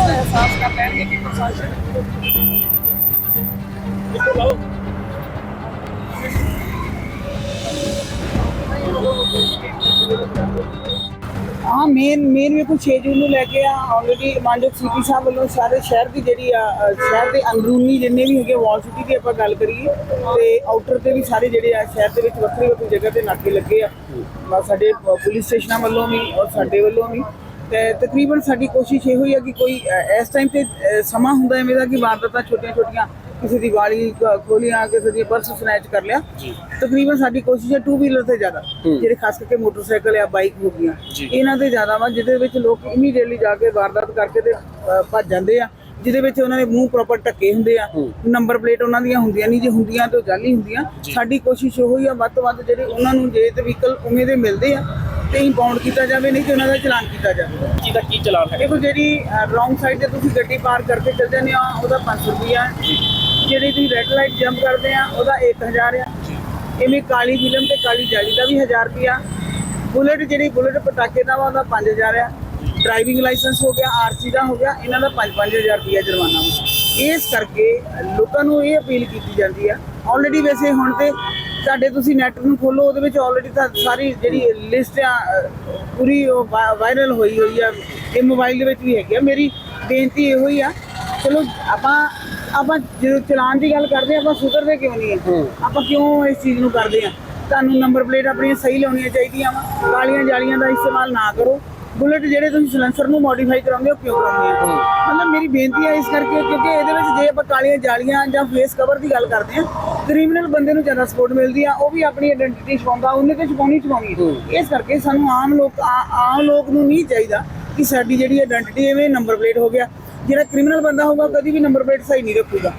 ਅਹਿਸਾਸ ਕਰ ਲੈਣਗੇ ਕਿ ਪ੍ਰਸ਼ਾਸਨ ਹਾਂ ਮੇਨ ਮੇਨ ਵੀ 6 ਜੂਨ ਨੂੰ ਲੈ ਕੇ ਆ। ਆਲਰੇਡੀ ਮਾਨਜੋਤ ਸੀਪੀ ਸਾਹਿਬ ਵੱਲੋਂ ਸਾਰੇ ਸ਼ਹਿਰ ਦੀ ਜਿਹੜੀ ਆ ਸ਼ਹਿਰ ਦੇ ਅੰਦਰੂਨੀ ਜਿੰਨੇ ਵੀ ਹੈਗੇ ਵਾਲ ਸਿਟੀ ਦੀ ਆਪਾਂ ਗੱਲ ਕਰੀਏ, ਤੇ ਆਊਟਰ ਤੇ ਵੀ ਸਾਰੇ ਜਿਹੜੇ ਆ ਸ਼ਹਿਰ ਦੇ ਵਿੱਚ ਵੱਖਰੀ ਵੱਖਰੀ ਜਗ੍ਹਾ ਤੇ ਨਾਕੇ ਲੱਗੇ ਆ। ਸਾਡੇ ਪੁਲਿਸ ਸਟੇਸ਼ਨਾਂ ਵੱਲੋਂ ਵੀ ਔਰ ਸਾਡੇ ਵੱਲੋਂ ਵੀ। ਤੇ ਤਕਰੀਬਨ ਸਾਡੀ ਕੋਸ਼ਿਸ਼ ਇਹੋ ਹੀ ਆ ਕਿ ਕੋਈ ਇਸ ਟਾਈਮ ਤੇ ਸਮਾਂ ਹੁੰਦਾ ਐਵੇਂ ਦਾ ਕਿ ਵਾਰਦਾਤਾਂ ਛੋਟੀਆਂ ਛੋਟੀਆਂ ਕਿਸੇ ਦੀ ਵਾਲੀ ਖੋਲੀਆਂ ਕਿਸੇ ਦੀ ਪਰਸ ਸਨੈਚ ਕਰ ਲਿਆ। ਤਕਰੀਬਨ ਸਾਡੀ ਕੋਸ਼ਿਸ਼ ਹੈ ਟੂ ਵੀਲਰ ਤੇ ਜ਼ਿਆਦਾ ਜਿਹੜੇ ਖਾਸ ਕਰਕੇ ਮੋਟਰਸਾਈਕਲ ਜਾਂ ਬਾਈਕ ਹੋ ਗਈਆਂ। ਇਹਨਾਂ ਤੇ ਜ਼ਿਆਦਾ ਵਾ ਜਿਹਦੇ ਵਿੱਚ ਲੋਕ ਇਮੀਡੀਏਟਲੀ ਜਾ ਕੇ ਵਾਰਦਾਤ ਕਰਕੇ ਤੇ ਭੱਜ ਜਾਂਦੇ ਆ। ਜਿਹਦੇ ਵਿੱਚ ਉਹਨਾਂ ਦੇ ਮੂੰਹ ਪ੍ਰੋਪਰ ਢੱਕੇ ਹੁੰਦੇ ਆ। ਨੰਬਰ ਪਲੇਟ ਉਹਨਾਂ ਦੀਆਂ ਹੁੰਦੀਆਂ ਨਹੀਂ ਜੇ ਹੁੰਦੀਆਂ ਤਾਂ ਜਾਲੀ ਹੁੰਦੀਆਂ। ਸਾਡੀ ਕੋਸ਼ਿਸ਼ ਉਹੀ ਆ ਵੱਧ ਤੋਂ ਵੱਧ ਜਿਹੜੇ ਉਹਨਾਂ ਨੂੰ ਜੇ ਤੇ ਵਹੀਕਲ ਉਵੇਂ ਦੇ ਮਿਲਦੇ ਆ ਤੇ ਇੰਪਾਊਂਡ ਕੀਤਾ ਜਾਵੇ ਨਹੀਂ ਤੇ ਉਹਨਾਂ ਦਾ ਚਲਾਨ ਕੀਤਾ ਜਾਵੇ। ਕੀ ਦਾ ਕੀ ਚਲਾਨ ਹੈ ਦੇਖੋ ਜਿਹੜੀ ਰੌਂਗ ਸਾਈਡ ਤੇ ਤੁਸੀਂ ਗੱਡੀ ਪਾਰ ਕਰਕੇ ਚੱਲ ਜਾਂਦੇ ਆ ਉਹਦਾ 500 ਰੁਪਿਆ ਜਿਹੜੀ ਤੁਸੀਂ ਰੈੱਡ ਲਾਈਟ ਜੰਪ ਕਰਦੇ ਆ ਉਹਦਾ 1000 ਆ। ਇਵੇਂ ਕਾਲੀ ਫਿਲਮ ਤੇ ਕਾਲੀ ਜਾਲੀ ਦਾ ਵੀ 1000 ਰੁਪਿਆ ਬੁਲਟ ਜਿਹੜੀ ਬੁਲਟ ਪਟਾਕੇ ਦਾ ਵਾ ਉਹਦਾ 5000 ਆ। ਡਰਾਈਵਿੰਗ ਲਾਇਸੈਂਸ ਹੋ ਗਿਆ ਆਰਸੀ ਦਾ ਹੋ ਗਿਆ ਇਹਨਾਂ ਦਾ 5-5000 ਰੁਪਿਆ ਜੁਰਮਾਨਾ ਇਸ ਕਰਕੇ ਲੋਕਾਂ ਨੂੰ ਇਹ ਅਪੀਲ ਕੀਤੀ ਜਾਂਦੀ ਆ। ਆਲਰੇਡੀ ਵੈਸੇ ਹੁਣ ਤੇ ਸਾਡੇ ਤੁਸੀਂ ਨੈਟ ਨੂੰ ਖੋਲੋ ਉਹਦੇ ਵਿੱਚ ਆਲਰੇਡੀ ਤਾਂ ਸਾਰੀ ਜਿਹੜੀ ਲਿਸਟ ਆ ਪੂਰੀ ਵਾਇਰਲ ਹੋਈ ਹੋਈ ਆ। ਇਹ ਮੋਬਾਈਲ ਦੇ ਵਿੱਚ ਵੀ ਹੈਗੀ ਆ। ਮੇਰੀ ਬੇਨਤੀ ਇਹੋ ਹੀ ਆ ਚਲੋ ਆਪਾਂ ਆਪਾਂ ਜਦੋਂ ਚਲਾਨ ਦੀ ਗੱਲ ਕਰਦੇ ਆਪਾਂ ਸੁਧਰਦੇ ਕਿਉਂ ਨਹੀਂ ਆਪਾਂ ਕਿਉਂ ਇਸ ਚੀਜ਼ ਨੂੰ ਕਰਦੇ ਆ ਤੁਹਾਨੂੰ ਨੰਬਰ ਪਲੇਟ ਆਪਣੀਆਂ ਸਹੀ ਲਾਉਣੀਆਂ ਚਾਹੀਦੀਆਂ ਵਾ। ਕਾਲੀਆਂ ਜਾਲੀਆਂ ਦਾ ਇਸਤੇਮਾਲ ਨਾ ਕਰੋ। ਬੁਲਟ ਜਿਹੜੇ ਤੁਸੀਂ ਸਲੈਂਸਰ ਨੂੰ ਮੋਡੀਫਾਈ ਕਰਾਉਂਦੇ ਹੋ ਕਿਉਂ ਕਰਾਉਂਦੇ ਆ ਮਤਲਬ ਮੇਰੀ ਬੇਨਤੀ ਹੈ ਇਸ ਕਰਕੇ ਕਿਉਂਕਿ ਇਹਦੇ ਵਿੱਚ ਜੇ ਆਪਾਂ ਕਾਲੀਆਂ ਜਾਲੀਆਂ ਜਾਂ ਫੇਸ ਕਵਰ ਦੀ ਗੱਲ ਕਰਦੇ ਆ ਕ੍ਰਿਮੀਨਲ ਬੰਦੇ ਨੂੰ ਜ਼ਿਆਦਾ ਸਪੋਰਟ ਮਿਲਦੀ ਆ ਉਹ ਵੀ ਆਪਣੀ ਆਇਡੈਂਟੀਟੀ ਛਪਾਉਂਦਾ ਉਹਨੇ ਤੇ ਛਪਾਉਣੀ ਛਪਾਉਣੀ ਹੈ। ਇਸ ਕਰਕੇ ਸਾਨੂੰ ਆਮ ਲੋਕ ਆਮ ਲੋਕ ਨੂੰ ਨਹੀਂ ਚਾਹੀਦਾ ਕਿ ਸਾਡੀ ਜਿਹੜੀ ਆਇਡੈਂਟੀਟੀ ਐਵੇਂ ਨੰਬਰ ਪਲੇਟ ਹੋ ਗਿਆ। ਜਿਹੜਾ ਕ੍ਰਿਮੀਨਲ ਬੰਦਾ ਹੋਊਗਾ ਕਦੀ ਵੀ ਨੰਬਰ ਪਲੇਟ ਸਹੀ ਨਹੀਂ ਰੱਖੂਗਾ।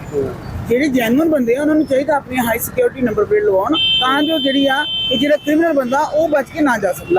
ਜਿਹੜੇ ਜੈਨੂਇਨ ਬੰਦੇ ਆ ਉਹਨਾਂ ਨੂੰ ਚਾਹੀਦਾ ਆਪਣੀ ਹਾਈ ਸਿਕਿਉਰਿਟੀ ਨੰਬਰ ਪਲੇਟ ਲਵਾਉਣ ਤਾਂ ਜੋ ਜਿਹੜੀ ਆ ਇਹ ਜਿਹੜਾ ਕ੍ਰਿਮੀਨਲ ਬੰਦਾ ਉਹ ਬਚ ਕੇ ਨਾ ਜਾ ਸਕੇ।